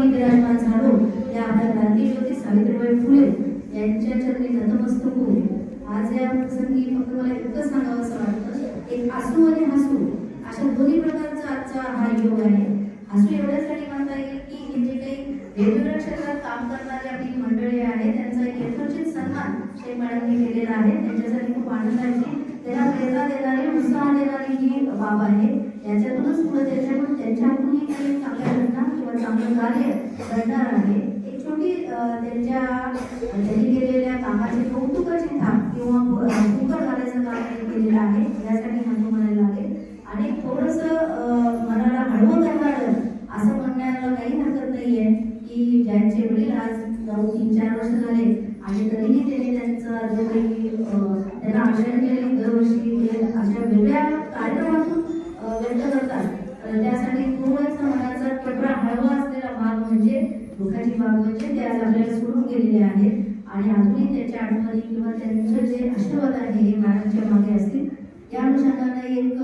आम्ही विराजमान झालो. या आपल्या क्रांतीज्योती सावित्रीबाई फुले यांच्या चरणी नतमस्तक होऊन आज या प्रसंगी फक्त मला इतकं सांगावं असं वाटतं एक आसू आणि हसू अशा दोन्ही प्रकारचा आजचा हा योग आहे. हसू एवढ्यासाठी म्हणता येईल की हे जे काही वेगवेगळ्या क्षेत्रात काम करणारी आपली मंडळी आहे त्यांचा एक यथोचित सन्मान शेख मॅडमने केलेला आहे. त्यांच्यासाठी खूप आनंदाची त्यांना प्रेरणा देणारी उत्साह देणारी ही बाब आहे. याच्यातूनच पुढे त्याच्यातून त्यांच्याकडूनही काही चांगल्या घटना किंवा चांगलं कार्य घडणार आहे. एक छोटी त्यांच्या त्यांनी केलेल्या कामाचे कौतुकाचे थाप किंवा कुकर घालायचं काम त्यांनी केलेलं आहे यासाठी म्हणतो म्हणायला लागेल. आणि थोडस मनाला हळवं करणारं असं म्हणण्याला काही हरकत नाहीये की ज्यांचे वडील आज जाऊन तीन चार वर्ष झाले दुःखाची बाब म्हणजे ते आज आपल्याला सोडून गेलेले आहेत. आणि अजूनही त्याच्या आठवणी किंवा त्यांचं जे आशीर्वाद आहे हे महाराजांच्या मागे असतील त्या अनुषंगाने एक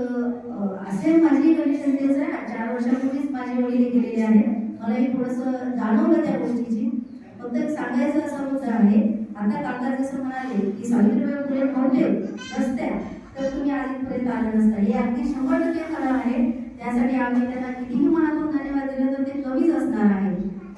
असे माझी कंडिशन तेच आहे. चार वर्षापूर्वीच माझे वडील गेलेले आहेत. मला एक थोडंसं जाणवलं त्या गोष्टीची. फक्त एक सांगायचं असं मुद्दा आहे. आता काका जसं म्हणाले की सावित्रीबाई फुले नव्हते नसत्या तर तुम्ही आजपर्यंत आले नसता. हे अगदी शंभर टक्के खरं आहे. त्यासाठी आम्ही त्यांना कितीही मनातून धन्यवाद दिले तर ते कमीच असणार आहे.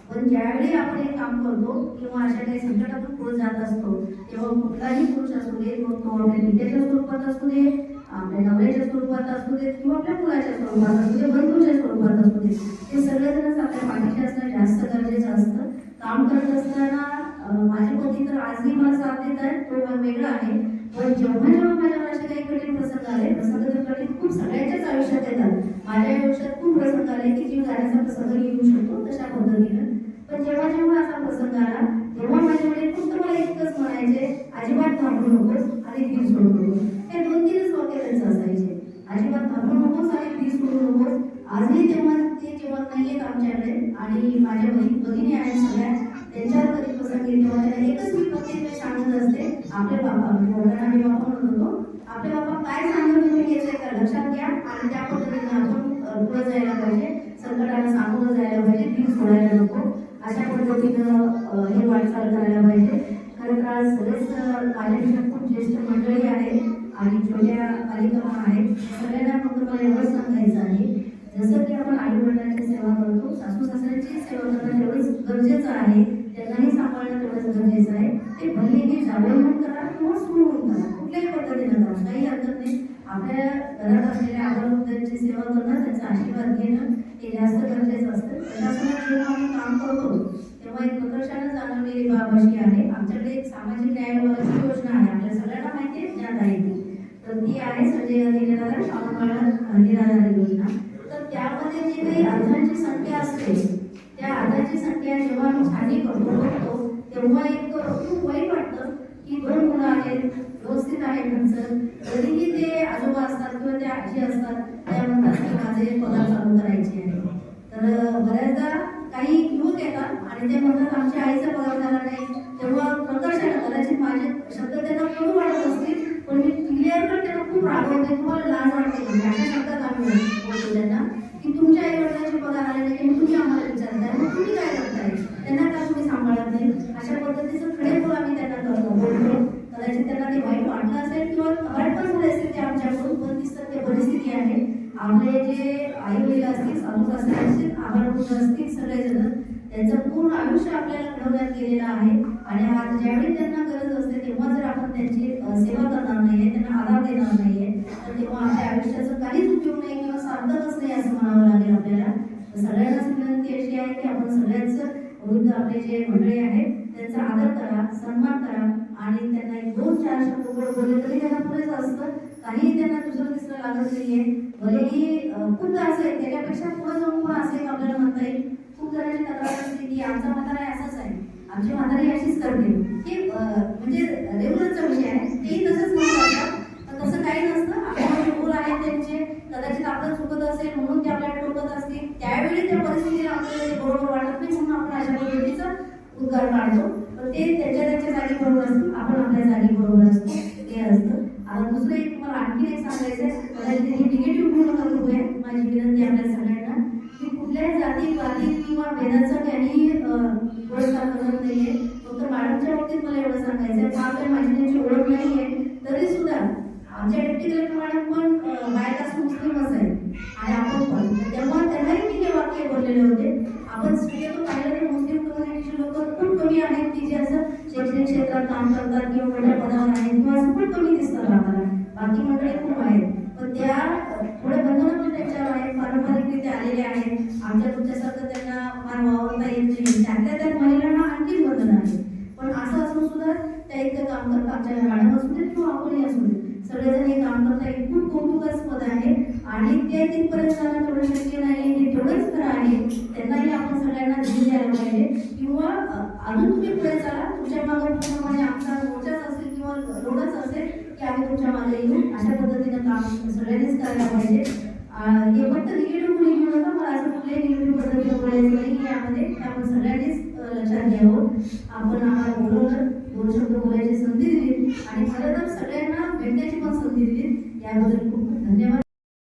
पण ज्यावेळी आपण हे काम करतो किंवा अशा काही संकटातून पुढे जात असतो तेव्हा कुठलाही पुरुष असू दे मग तो आपल्या विद्याच्या स्वरूपात असू दे आपल्या नवऱ्याच्या स्वरूपात असू दे किंवा आपल्या मुलाच्या स्वरूपात असू दे बंधूच्या स्वरूपात असू दे ते सगळेजणच आपल्या पाठीशी असणं जास्त गरजेचं असतं. काम करत असताना माझे पती तर आजही मला साथ देत आहेत तो भाग वेगळा आहे. पण जेव्हा जेव्हा माझ्या असे काही कठीण प्रसंग आले प्रसंग तर कठीण खूप सगळ्यांच्याच आयुष्यात येतात. माझ्या आयुष्यात खूप प्रसंग आले की जीव जाण्याचा प्रसंग येऊ शकतो तशा पद्धतीनं पण जेव्हा जेव्हा असा प्रसंग आला तेव्हा माझे वडील फक्त मला इतकंच म्हणायचे अजिबात थांबू नकोस आणि धीर सोडू नकोस हे दोन तीनच वाक्य त्यांचं असायचे अजिबात थांबू नकोस आजही तेव्हा ते जेव्हा नाहीयेत आमच्याकडे. आणि माझ्या बहीण भगिनी आहेत सगळ्या त्यांच्यावर कधी प्रसंगी तेव्हा त्याला एकच मी प्रत्येक वेळेस सांगत असते आपले बाबा म्हणजे आम्ही बाबा म्हणत होतो. आपले बाबा काय सांगत तुम्ही याचं का लक्षात घ्या आणि त्या पद्धतीने आपण पुढे जायला पाहिजे. संकटाला सामोरं जायला पाहिजे. ती सोडायला नको. अशा पद्धतीनं हे वाटचाल करायला पाहिजे. खरं तर सगळेच माझ्यापेक्षा खूप ज्येष्ठ मंडळी आहे आणि छोट्या बालिका आहेत. सगळ्यांना फक्त एवढंच सांगायचं आहे. जसं की आपण आई वडिलांची सेवा करतो सासू सासऱ्यांची सेवा करणं तेवढंच गरजेचं आहे. त्यांनाही सांभाळणं तेवढंच गरजेचं आहे. ते भलेही जागरण करा किंवा सुरू करा. कुठल्याही पद्धतीनं करा. काही हरकत नाही. आपल्या घरात असलेल्या आबावृद्धांची सेवा करणं त्यांचा आशीर्वाद घेणं हे जास्त गरजेचं असतं. प्रशासनात जेव्हा आम्ही काम करतो तेव्हा एक प्रकर्षानं जाणवलेली बाब अशी आहे. आमच्याकडे एक सामाजिक न्याय योजना आहे. आपल्या सगळ्यांना माहिती आहे ज्ञात आहे ती. तर ती आहे संजय गांधी निराधार शाळा निराधार योजना. तर त्यामध्ये जी काही अर्जांची संख्या असते त्या अर्जाची संख्या जेव्हा आधी बघतो तेव्हा एक खूप वाईट वाटतं की दोन मुलं आहेत व्यवस्थित आहे त्यांचं. तरीही ते आजोबा असतात किंवा त्या आजी असतात त्या म्हणतात की माझे पगार चालू करायचे आहे. तर बऱ्याचदा काही युवक येतात आणि ते म्हणतात आमच्या आईचा पगार झाला नाही तेव्हा प्रकर्षानं कदाचित माझे शब्द त्यांना खूप वाटत असतील पण मी क्लिअर पण त्यांना खूप रागवते तुम्हाला लाज वाटते का? अशा शब्दात आम्ही बोलतो त्यांना की तुमच्या आई वडिलांचे पगार आले नाही की मग तुम्ही आम्हाला विचारताय मग तुम्ही काय करताय त्यांना का तुम्ही सांभाळत नाही अशा पद्धतीचं खडेपूर आम्ही त्यांना करतो बोलतो कदाचित त्यांना ते वाईट वाटलं असेल किंवा वाईट पण झाले असेल ते आमच्याकडून पण ती सत्य परिस्थिती आहे आपले जे आई वडील असतील सासू असतील आबाळपूर असतील सगळेजण त्यांचं पूर्ण आयुष्य आपल्याला घडवण्यात गेलेलं आहे. आणि आज ज्यावेळी त्यांना गरज असते तेव्हा जर आपण त्यांची सेवा करणार नाहीये त्यांना आधार देणार नाहीये तर तेव्हा आपल्या आयुष्याचं काहीच उपयोग नाही किंवा सार्थकच नाही असं म्हणावं लागेल आपल्याला. सगळ्यांनाच विनंती अशी आहे की आपण सगळ्यांच वृद्ध आपले जे मंडळी आहेत त्यांचा आदर करा सन्मान करा आणि त्यांना एक दोन चार शब्द बोलले तरी त्यांना पुरेच असतं. काही त्यांना दुसरं तिसरं लागत नाहीये. भलेही खूप असं आहे त्याच्यापेक्षा पुढे जाऊन पण असं एक आपल्याला म्हणता येईल? खूप जणांची तक्रार असते की आमचा म्हातारा असाच आहे. आमची म्हातारी अशीच करते. हे म्हणजे रेग्युलरचा विषय आहे. तेही तसंच म्हणतात पण तसं काही नसतं. आपल्याला मूल आहेत त्यांचे. कदाचित आपलं चुकत असेल म्हणून ते आपल्याला टोकत असतील. त्यावेळी त्या परिस्थितीला आपल्याला ते बरोबर वाटत नाही म्हणून आपण अशा पद्धतीचा उद्गार काढतो. पण ते त्यांच्या त्यांच्या जागी बरोबर असतील. आपण आपल्या जागी बरोबर असतो. ते दुसरं एक मला आणखी एक सांगायचं आहे हे निगेटिव्ह पूर्ण नका माझी विनंती आपल्या सगळ्यांना. की कुठल्याही जाती जाती किंवा भेदाचा काही पुरस्कार करत नाहीये. फक्त मॅडमच्या बाबतीत मला एवढं सांगायचं आहे फार काही माझी त्यांची ओळख नाहीये. तरी सुद्धा आमच्या डेप्टी कलेक्टर मॅडम पण अं, बायकास मुस्लिमच आहे. आणि आपण पण. तेव्हा त्यांनाही मी हे वाक्य बोललेले होते. आपण शक्यतो पाहिलं तर मुस्लिम कम्युनिटीचे लोक खूप कमी आहेत की जे असं शैक्षणिक काम करतात किंवा मोठ्या पदावर आहेत किंवा असं पण कमी दिसतात आम्हाला. बाकी मंडळी खूप आहेत. पण त्या अं, थोड्या बंधनं त्यांच्यावर आहेत पारंपरिकरित्या आलेल्या आहेत. आमच्या तुमच्यासारखं त्यांना फार वावरता येत नाही. त्यातल्या त्यात महिलांना आणखी बंधन आहे. पण असं असून सुद्धा त्या इतकं काम करतात. आमच्या मॅडम असू दे किंवा आपणही असू दे सगळेजण हे काम करता हे खूप कौतुकास्पद आहे. आणि ते तिथपर्यंत जाणं थोडं शक्य नाही. हे थोडंच खरं आहे. त्यांनाही आपण सगळ्यांना धीर द्यायला पाहिजे. अजून तुम्ही पुढे चला तुमच्या मागे पूर्णपणे आमचा मोर्चाच असेल किंवा रोडच असेल की आम्ही तुमच्या मागे येऊ. अशा पद्धतीनं काम सगळ्यांनीच करायला पाहिजे. हे फक्त निगेटिव्ह कुणी घेऊ नका मला असं कुठल्याही निगेटिव्ह पद्धतीने बोलायचं नाही की यामध्ये. आपण सगळ्यांनीच लक्षात घ्यावं. आपण आम्हाला बोलवलं दोन शब्द बोलायची संधी दिली आणि खरं तर सगळ्यांना भेटण्याची पण संधी दिली. याबद्दल खूप धन्यवाद.